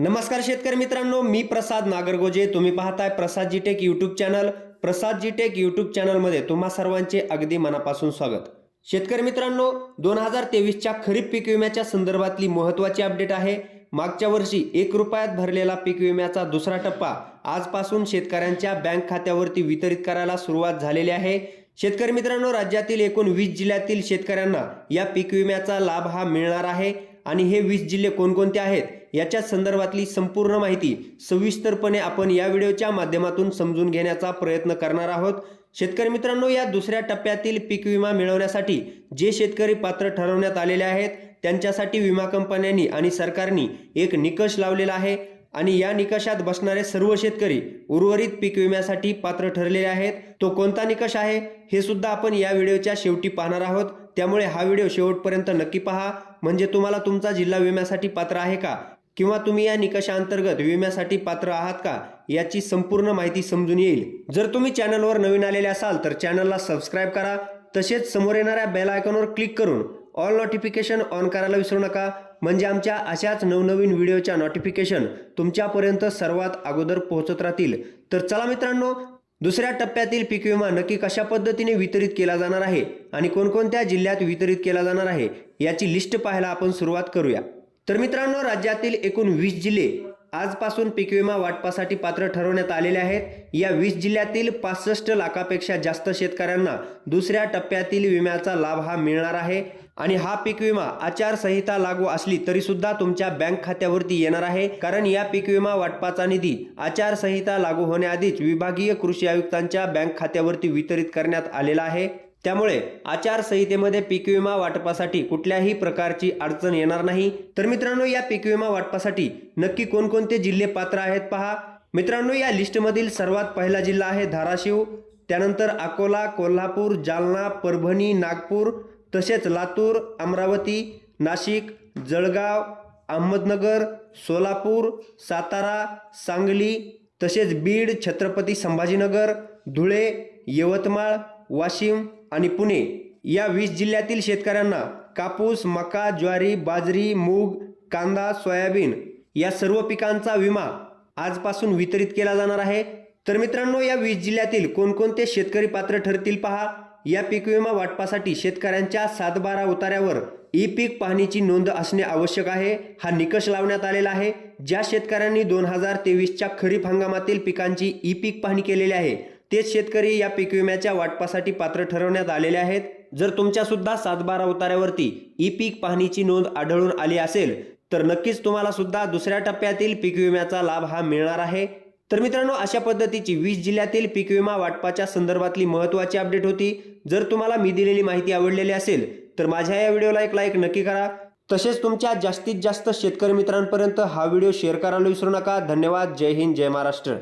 नमस्कार शेतकरी मित्रांनो मी प्रसाद नागरगोजे. तुम्ही पाहताय Prasad G tech YouTube channel Prasad G tech YouTube चॅनलमध्ये तुम्हा सर्वांचे अगदी मनापासून स्वागत. शेतकरी मित्रांनो दोन हजार तेवीसच्या खरीप पीक विम्याच्या संदर्भातली महत्त्वाची अपडेट आहे. मागच्या वर्षी एक रुपयात भरलेला पीक विम्याचा दुसरा टप्पा आजपासून शेतकऱ्यांच्या बँक खात्यावरती वितरित करायला सुरुवात झालेली आहे. शेतकरी मित्रांनो राज्यातील एकूण वीस जिल्ह्यातील शेतकऱ्यांना या पीक विम्याचा लाभ हा मिळणार आहे. आणि हे वीस जिल्हे कोणकोणते आहेत? याच्या संदर्भातली संपूर्ण माहिती सविस्तरपणे आपण या व्हिडिओच्या माध्यमातून समजून घेण्याचा प्रयत्न करणार आहोत. शेतकरी मित्रांनो या दुसऱ्या टप्प्यातील पीक विमा मिळवण्यासाठी जे शेतकरी पात्र ठरवण्यात आलेले आहेत त्यांच्यासाठी विमा कंपन्यांनी आणि सरकारनी एक निकष लावलेला आहे आणि या निकषात बसणारे सर्व शेतकरी उर्वरित पीक विम्यासाठी पात्र ठरलेले आहेत. तो कोणता निकष आहे हे सुद्धा आपण या व्हिडिओच्या शेवटी पाहणार आहोत. त्यामुळे हा व्हिडिओ शेवटपर्यंत नक्की पहा. म्हणजे तुम्हाला तुमचा जिल्हा विम्यासाठी पात्र आहे का? किंवा तुम्ही या निकषांतर्गत विम्यासाठी पात्र आहात का याची संपूर्ण माहिती समजून येईल. जर तुम्ही चॅनलवर नवीन आलेले असाल तर चॅनलला सबस्क्राईब करा. तसेच समोर येणाऱ्या बेल आयकॉनवर क्लिक करून ऑल नोटिफिकेशन ऑन करायला विसरू नका. म्हणजे आमच्या अशाच नवनवीन व्हिडिओच्या नोटिफिकेशन तुमच्यापर्यंत सर्वात अगोदर पोहोचत राहतील. तर चला मित्रांनो दुसऱ्या टप्प्यातील पीक विमा नक्की कशा पद्धतीने वितरित केला जाणार आहे आणि कोणकोणत्या जिल्ह्यात वितरित केला जाणार आहे याची लिस्ट पाहायला आपण सुरुवात करूया. तर मित्रांनो राज्यातील एकूण वीस जिल्हे आजपासून पीक विमा वाटपासाठी पात्र ठरवण्यात आलेले आहेत. या वीस जिल्ह्यातील पासष्ट लाखापेक्षा जास्त शेतकऱ्यांना दुसऱ्या टप्प्यातील विम्याचा लाभ हा मिळणार आहे. आणि हा पीक विमा आचारसंहिता लागू असली तरी सुद्धा तुमच्या बँक खात्यावरती येणार आहे. कारण या पीक विमा वाटपाचा निधी आचारसंहिता लागू होण्याआधीच विभागीय कृषी आयुक्तांच्या बँक खात्यावरती वितरित करण्यात आलेला आहे. त्यामुळे आचारसंहितेमध्ये पीक विमा वाटपासाठी कुठल्याही प्रकारची अडचण येणार नाही. तर मित्रांनो या पीक विमा वाटपासाठी नक्की कोणकोणते जिल्हे पात्र आहेत पहा. मित्रांनो या लिस्टमधील सर्वात पहिला जिल्हा आहे धाराशिव. त्यानंतर अकोला कोल्हापूर जालना परभणी नागपूर तसेच लातूर अमरावती नाशिक जळगाव अहमदनगर सोलापूर सातारा सांगली तसेच बीड छत्रपती संभाजीनगर धुळे यवतमाळ वाशिम आणि पुणे या वीस जिल्ह्यातील शेतकऱ्यांना कापूस मका ज्वारी बाजरी मूग कांदा सोयाबीन या सर्व पिकांचा विमा आजपासून वितरित केला जाणार आहे. तर मित्रांनो या वीस जिल्ह्यातील कोणकोणते शेतकरी पात्र ठरतील पहा. या पीक विमा वाटपासाठी शेतकऱ्यांच्या सातबारा उतार्यावर ई पीक पाहणीची नोंद असणे आवश्यक आहे. हा निकष लावण्यात आलेला आहे. ज्या शेतकऱ्यांनी दोन हजार तेवीसच्या खरीप हंगामातील पिकांची ई पीक पाहणी केलेली आहे तेच शेतकरी या पीक विम्याच्या वाटपासाठी पात्र ठरवण्यात आलेले आहेत. जर तुमच्यासुद्धा सातबारा उतार्यावरती ई पीक पाहणीची नोंद आढळून आली असेल तर नक्कीच तुम्हाला सुद्धा दुसऱ्या टप्प्यातील पीक विम्याचा लाभ हा मिळणार आहे. तर मित्रांनो अशा पद्धतीची वीस जिल्ह्यातील पीक विमा वाटपाच्या संदर्भातली महत्त्वाची अपडेट होती. जर तुम्हाला मी दिलेली माहिती आवडलेली असेल तर माझ्या या व्हिडिओला एक लाईक नक्की करा. तसेच तुमच्या जास्तीत जास्त शेतकरी मित्रांपर्यंत हा व्हिडिओ शेअर करायला विसरू नका. धन्यवाद. जय हिंद. जय महाराष्ट्र.